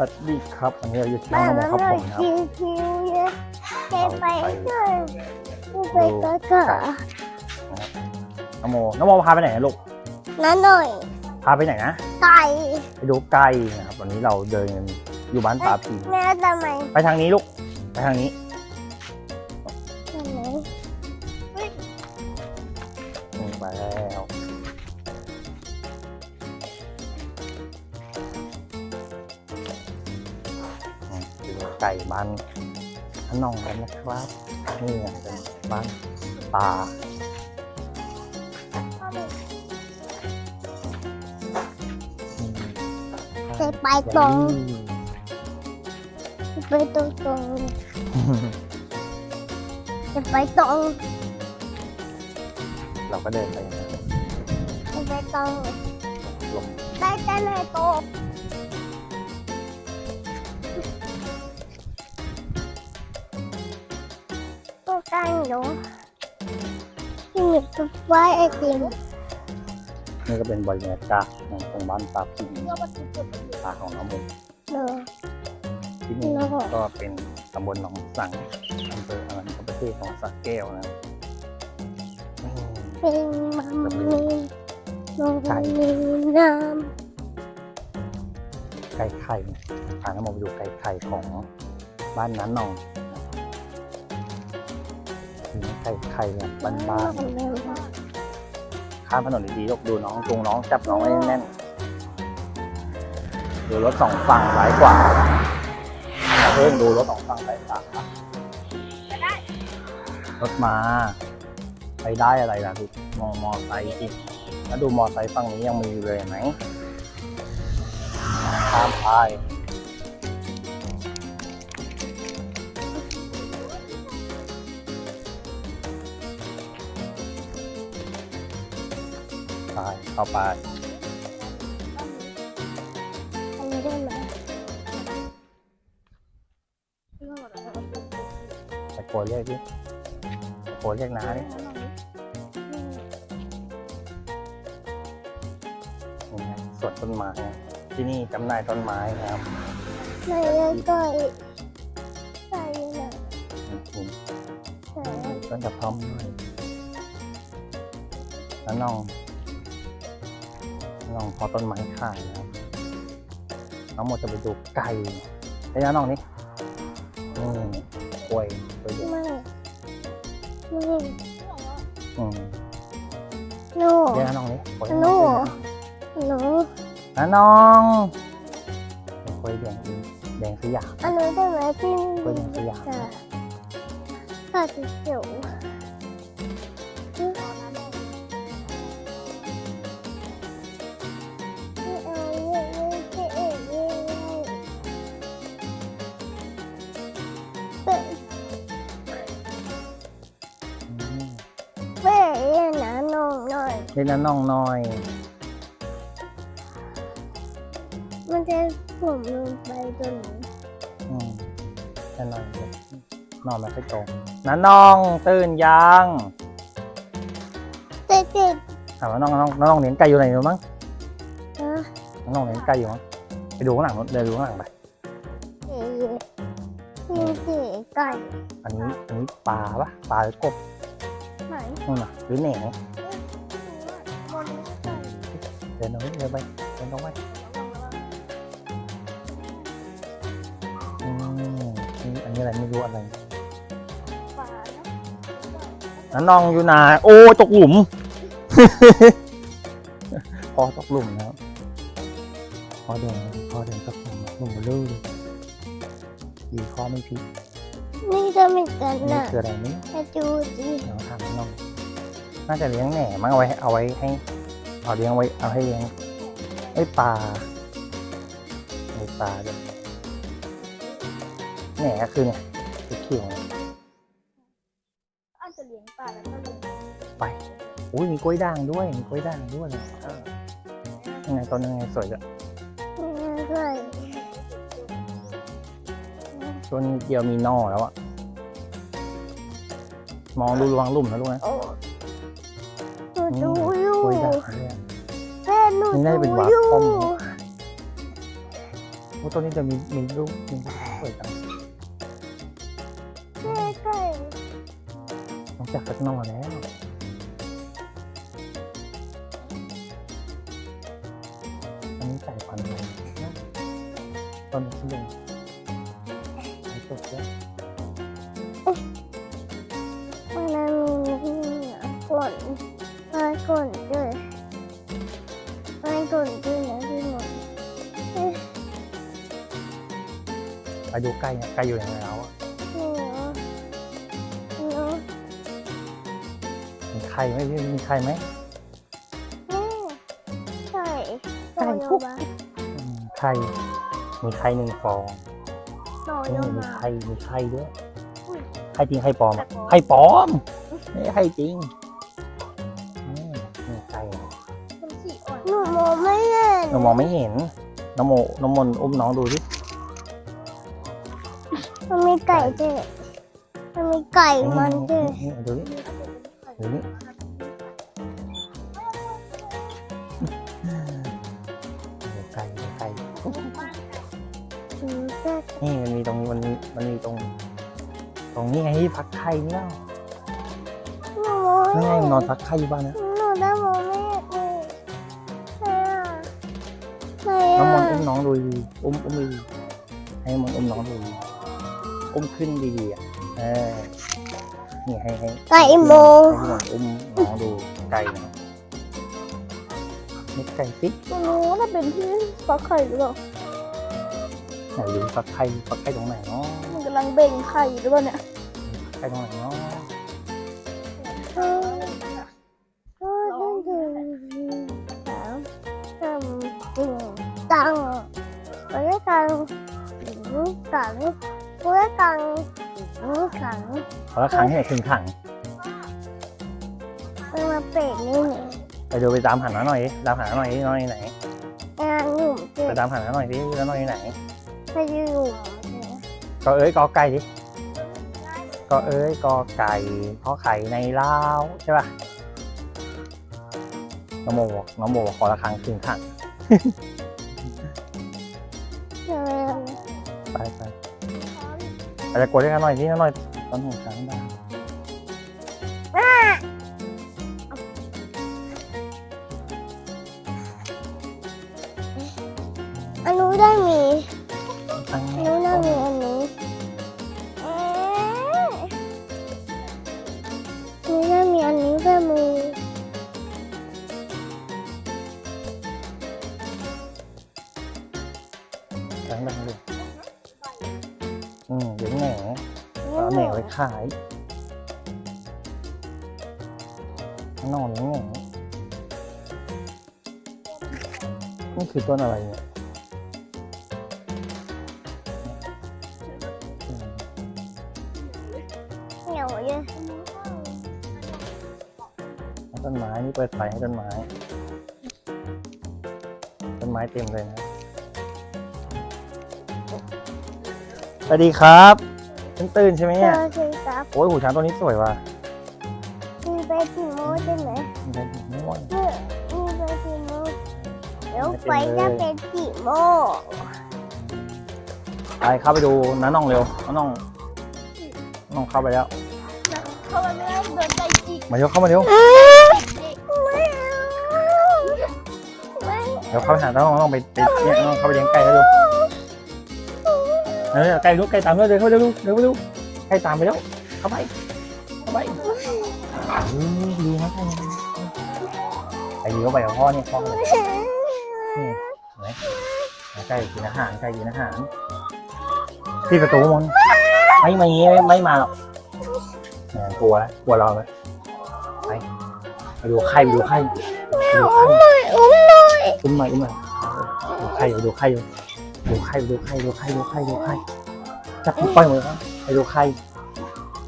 สวัสดีครับวันนี้เราอยู่ที่บ้าน้องนโมครับเราผมนะครับ คิวคิวเยอะแกไปด้วยไปก็ก็น้องโมน้องโมพาไปไหนนะลูกนั่นหน่อยพาไปไหนนะ ไก่ไปดูไก่นะครับ วันนี้เราเดินกันอยู่บ้านตาปีแม่ทำไมไปทางนี้ลูก ไปทางนี้ ไปดูไก่บ้านท่านน้องกันนะครับนี่ไงเป็นบ้านตาอืมจะไปตรงไปตรงตรงจะไปตรงเราก็เดินไปอย่างนั้นจะไปตรงลงได้แต่ไหนตรงตั กันอยู่ที่มีตุ๊กไว้ไอติมนี่ก็เป็นบริเวณกาศของตรงบ้านตาพิมตาของน้องมุมเนอะที่นี่แล้วก็ก็เป็นตำบลหนองสังอำเภออรัญญประเทศของสระแก้วนะอืมเป็นมัมมีนมมีน้ไก่ไข่พาน้องมุมไปดูไก่ไข่ของบ้านนั้นหนอง นี่ไก่ไข่เนี่ยำบ้านๆข้ามถนนดีๆยกดูน้องจูงน้องจับน้องไว้แน่นๆดูรถสองฝั่งซ้ายขวาอย่าเพิ่งดูรถสองฝั่งซ้ายขวารถมาไปได้อะไรล่ะดูมองมอไซค์สิแล้วดูมอไซค์ฝั่งนี้ยังมีอยู่เลยเห็นไหมข้ามไป เข้าไปอันนี้ได้ไหมตะโกนเรียกดิตะโกนเรียกน้าดินี่ไงสวนต้นไม้นะที่นี่จำหน่ายต้นไม้นะครับไม่ได้ก็ใส่ไหนอืมใส่ต้นกระท่อมด้วยแล้วน้อง น้องพอต้นไม้ขายนะครับน้องหมดจะไปดูไก่ไอ้ยนะน้องนี่อืมกล้วยกล้วยเด็กไม่ไม่อืมหนูเดี๋ยวนะน้องนี่กล้วยหนูหนูนะน้องกล้วยแดงแดงสยามอันนี้นได้ไหมที่กล้วยแดงสยามค่ะค่ะสีเขียว หน่อยเล่นนะน้องน้อย มันจะผมลงไปตรงนี้อืมแค่นอนเลยนอนไม่ค่อยตรงนะน้องตื่นยังเจ๊เจ๊ถามว่าน้องน้องน้องเลี้ยงไก่อยู่ไหนอยู่มั้งฮะน้องเลี้ยงไก่อยู่มั้งไปดูข้างหลังนู้นเดินดูข้างหลังไปเจ๊ยิงเจ๊ไก่อันนี้อันนี้ปลาปะปลาหรือกบไหนนู่นน่ะหรือแหนบนไก่ เดินตรงนี้เดินไปเดินตรงไปอืมนี่อันนี้อะไรไม่รู้อะไรป่านะน้าน้องอยู่ไหนโอ้ตกหลุม พอตกหลุมแล้วพอเดินพอเดินตกหลุมหลุมเบลื่นดีข้อไม่พลิกนี่ก็เหมือนกันนี่นะคืออะไรนี่แต่ดูสิเดี๋ยวถามน้อง น่าจะเลี้ยงแหน่มั้งเอาไว้เอาไว้ให้ เอาเลี้ยงไว้เอาให้เลี้ยงไอ้ปลาไอ้ปลาด้วยแหน่ก็คือเนี่ยสีเขียวอาจจะเลี้ยงป่าแล้วก็เลี้ยงไปอุ้ยมีกล้วยด่างด้วยมีกล้วยด่างด้วยเออยังไงต้นยังไงสวยจ้ะด้วยต้นเดียวมีหน่อแล้วอะมองดูระวังลุ่มนะลูกนะ นี่ยแม่หนูนี่น่าจะเป็นดูวาอยู่คอมโอ้ตัวนี้จะมีมีลูกมีลูกสวยจังแม่ไก่น้องจักสักหนอแล้ว อันนี้ใส่พันธุ์อะไรนะต้นนี้เลยไอ้ตัวเนี้ยมัน ไปดูใกล้เนี่ยใกล้อยู่ยังไงแล้วอะหนูหนูมีไข่ไหมพี่มีไข่ไหมแม่ไก่ไก่โตปุ๊บโยมาอืมไข่มีไข่หนึ่งฟองโตโยนี่มีมาไข่มีไข่ด้วยอุ้ยไข่จริงไข่ปลอมอะไข่ปลอมไข่ปลอมไม่ใช่ไข่จริงนี่มีไข่อะมันสีอ่อนหนูมองไม่เห็นเรามองไม่เห็นน้องโมน้องมนต์อุ้มน้องดูดิมันมี ไก่ด้วยมันมีไก่มันด้วยนี่ดูดิดูดิดูไก่ไก่นี่มันมีตรงมันมีมันมีตรง ตรงนี้ไงที่พักไข่แล้วนูมองนี่ไงนอนพักไข่อยู่บ้านนะหนูได้มองไม่เห็นเลยแม่อะน้องมแม่นอุ้มน้องดูดีอุ้มอุ้มดีให้มันอุ้มน้องดูดี อุ้มขึ้นดีๆอะเออนี่ให้ให้ไก่โมให้มนต์อุ้มน้องดูไก่นะนี่ไก่สิไม่รู้ถ้าเป็นที่ฟักไข่หรือเปล่าไหนดูฟักไข่ฟักไข่ตรงไหนเนาะมันกำลังเบ่งไข่หรือเปล่าเนี่ยไข่ตรงไหนเนาะ พอละครั้งที่ไหนถึงขัง มันมาเป็ดนี่เนี่ยไปดูไปตามหาน้าหน่อยดิตามหาน้าหน่อยดิน้อยไหนงานหนุ่มเจ็ไปบตามหาน้าหน่อยดิน้าหน่อยไหนไปอยู่ก็เอ้ยกอไก่ดิก็เอ้ยกอไก่ขอไข่ในเล้าวใช่ป่ะน้องโมบอกน้องโมบอกขอละครั้งถึงขังเจอไปไปไปจะกดให้กันหน่อยดิน้าหน่อย ตอนหัวช้าง ขายข้างนอกเลี้ยงแหน่นี่คือต้นอะไรเนี่ยอืมเหนียวเยอะต้นไม้นี่เปิดไฟให้ต้นไม้ ต้นไม้เต็มเลยนะ สวัสดีครับเพิ่งตื่นใช่ไหมเจเนี่ยอสิครับ โอ้ยหูช้างตัวนี้สวยว่ะมีไปกี่โมงใช่ไหมมันเป็นสีม่วงเมื่อมีไปกี่โมงเดี๋ยวไฟจะเป็นกี่โมงไปเข้าไปดูน้าน้องเร็วน้าน้องน้าน้องเข้าไปแล้วเข้าไปไม่ได้โดนไก่จิกมาเร็วเข้ามาเร็วไม่เอาไม่เดี๋ยวเข้าไปหาน้าน้องน้องไปไปเนี่ยน้องเข้าไปเลี้ยงไก่แล้วดูเออไก่ลูกไก่ตามด้วยเลยเข้าไปเร็วเร็วเร็วไก่ตามไปแล้ว เข้าไป เข้าไปอืมดีนะไก่ดีเข้าไปกับพ่อเนี่ยพ่อเลยไก่กินอาหารไก่กินอาหารที่ประตูมันไม่มางี้ไม่ไม่มาหรอกกลัวกลัวเราไหมไปไปดูไข่ไปดูไข่ไปดูไข่อุ้มหน่อยอุ้มหน่อยอุ้มหน่อยดูไข่ดูไข่ดูไข่ดูไข่ดูไข่ดูไข่ดูไข่จับปล่อยหมดแล้วไปดูไข่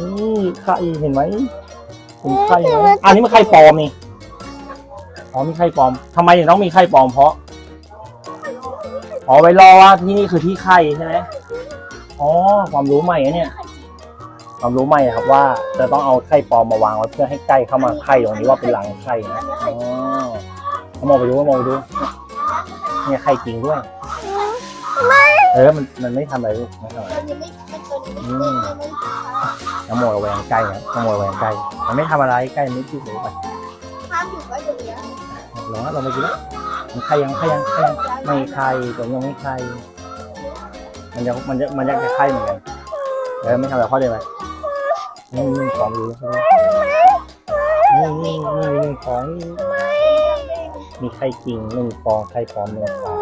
นี่ไข่เห็นไหมเห็นไข่ไหมอันนี้มันไข่ปลอมนี่อ๋อมีไข่ปลอมทำไมถึงต้องมีไข่ปลอมเพราะอ๋อไว้รอว่าที่นี่คือที่ไข่ใช่ไหมอ๋อความรู้ใหม่อะเนี่ย ความรู้ใหม่อะครับว่า จะต้องเอาไข่ปลอมมาวางไว้เพื่อให้ไก่เข้ามาไข่ตรงนี้ว่าเป็นรังไข่นะอ๋อเอามองไปดูเอามองไปดูเนี่ยไข่จริงด้วย ไม่ เออมันมันไม่ทำอะไรลูกไม่ทำอะไร ตัวนี้ไม่มันตัวนี้ไม่ไม่ไม่ไม่ น้ำโมระแวงใกล้นะน้ำโมระแวงใกล้มันไม่ทำอะไรใกล้ไม่คิดเลยไปห้ามอยู่ไว้ตรงเนี้ยร้อนเราไปกินแล้วมันใครยังใครยังใครยังไม่ใครตัวยังไม่ใครมันยังมันจะมันยังจะใครเหมือนกันเออไม่ทำอะไรพ่อเลยไหมนี่นี่ของอยู่นี่นี่นี่นี่ของมีไข่จริงหนึ่งฟองไข่ปลอมหนึ่งฟอง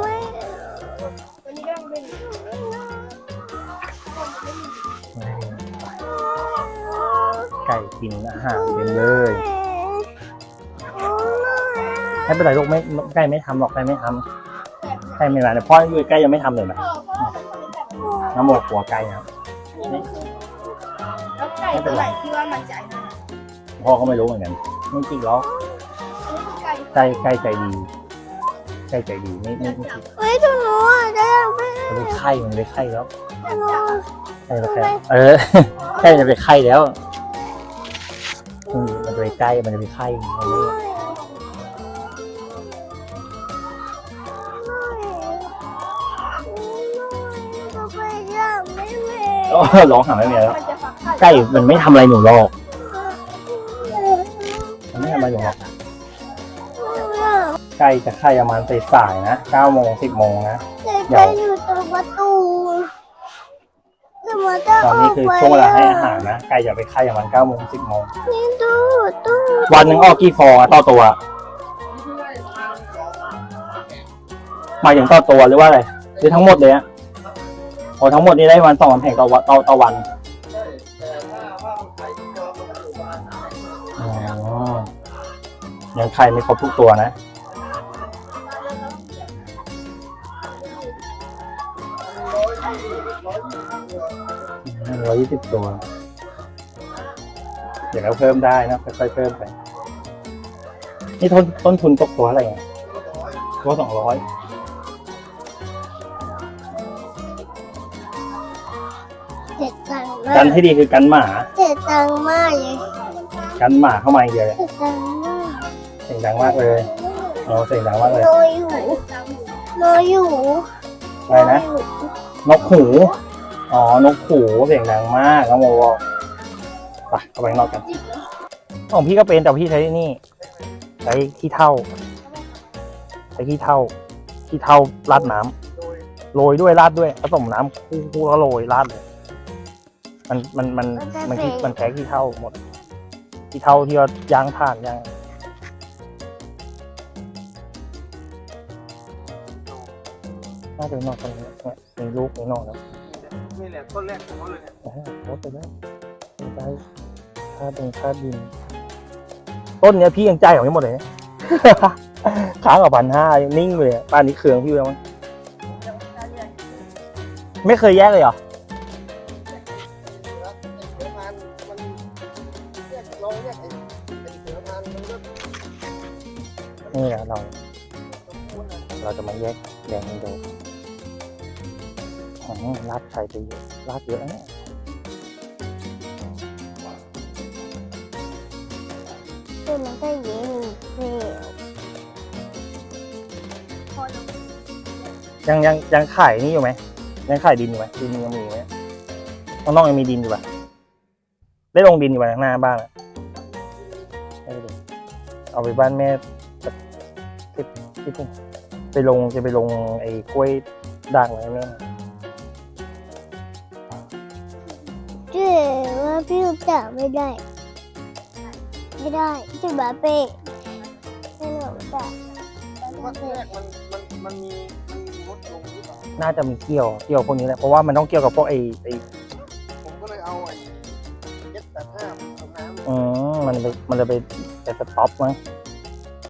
ก่กินอาหารเต็มเลยไม่เป็นไรลูกไม่ไก่ไม่ทำหรอกไก่ไม่ทำไก่ไม่เป็นไรแต่พ่ออยู่ใกล้ยังไม่ทำเลยนะเออพ่อเป็นคนนี้แบบนี้น้ำโมกลัวไก่นะครับแล้วไก่ตัวไหนที่ว่ามันใจนะพ่อก็ไม่รู้เหมือนกันไม่จริงหรอกอันนี้คือไก่ไก่ไก่ใจดีไก่ใจดีไม่ไม่ไม่คิดเฮ้ยตัวหนูอะจะยังไม่มันเป็นไข่มันเป็นไข่แล้วตัวหนูไก่เป็นไข่เออไก่จะเป็นไข่แล้วอื มมันจะเป็นไก่มันจะเป็นไข่มันไม่ตัวไปยังไม่เว้โอ้ร้องหาไม่มีแล้วมันจะฟักไข่ไก่มันไม่ทำอะไรหนูหรอกมันไม่ทำอะไรหนูหรอกไก่จะไข่ประมาณสายๆนะเก้าโมงสิบโมงนะเด็กอยู่ตรงประตู แต่มันจะตอนนี้คือช่วงเวลาให้อาหารนะไก่จะไปไข่ประมาณเก้าโมงสิบโมงนี่ตู้ตู้วันหนึ่งออกกี่ฟองอะต่อตัวหมายถึงต่อตัวหรือว่าอะไรหรือทั้งหมดเลยอะโอ้ทั้งหมดนี้ได้วันสองวันแผงต่อวันต่อต่อวันอ๋อยังไข่ไม่ครบทุกตัวนะ ร้อยยี่สิบตัว เดี๋ยวเราเพิ่มได้นะค่อยๆเพิ่มไป นี่ต้นต้นทุนตกตัวอะไรเงี้ยตัวสองร้อยเจ็ดตังค์กัมานกให้ดีคือกันหมา เจ็ดตังค์มากเลยกันหมาเข้ามาอย่างเดียวเลยเจ็ดตังค์มากเสียงดังมากเลยโอ้เสียงดังมากเลย โนอยู่โนอยู่อะไรนะ นกหู อ๋อ นกหูเสียงดังมากน้องโมบอกไปเข้าไปข้างนอกกันของพี่ก็เป็นแต่พี่ใช้นี่ ใช้ขี้เท่า ใช้ขี้เท่าขี้เท่าราดน้ำโรยด้วยราดด้วยผสมน้ำคู่คู่แล้วโรยราดเลยมันมันมันมันขี้มันแพ้ขี้เท่าหมดขี้เท่าที่ว่าย่างถ่านย่างน่าจะนอกตรงนี้เนี่ยมีลูกมีนอกแล้ว นี่แหละต้นแรกของเขาเลยเนี่ยโอ้โหโคตรไปแล้วใจคาเป็นคาดดิน ต้นเนี้ยพี่ยังจ่ายขอกไม่หมดเลยค้างกับพันห้านิ่งเลยอะป่านนี้เคืองพี่แล้วมั้งไม่เคยแยกเลยเหรอ ลาดใส่ไปเยอะลาดเยอะนะเนี่มันก็ยิงเสียวยังยังยังขายนี่อยู่ไหมยังขายดินอยู่ไหมดินยังมีอยู่ไหมข้างนอกยังมีดินอยู่ปะได้ลงดินอยู่ปะข้างหน้าบ้านอะไม่ได้ลงเอาไปบ้านแม่สักที่ที่พุ่งไปลงจะไปลงไอ้กล้วยด่างอะไรแม่ ว่าพี่รู้จักไม่ได้ ไม่ได้จุดบาเป้ไม่รู้จักวัดแรกมันมันมันมีมันมีมดลงหรือเปล่าน่าจะมีเกี่ยวเกี่ยวพวกนี้แหละเพราะว่ามันต้องเกี่ยวกับพวกไอ้ไอ้ผมก็เลยเอาไอ้เจ็ดแปดห้าเอาน้ำ อืมมันไปมันจะไปไปสต็อปมั้งเ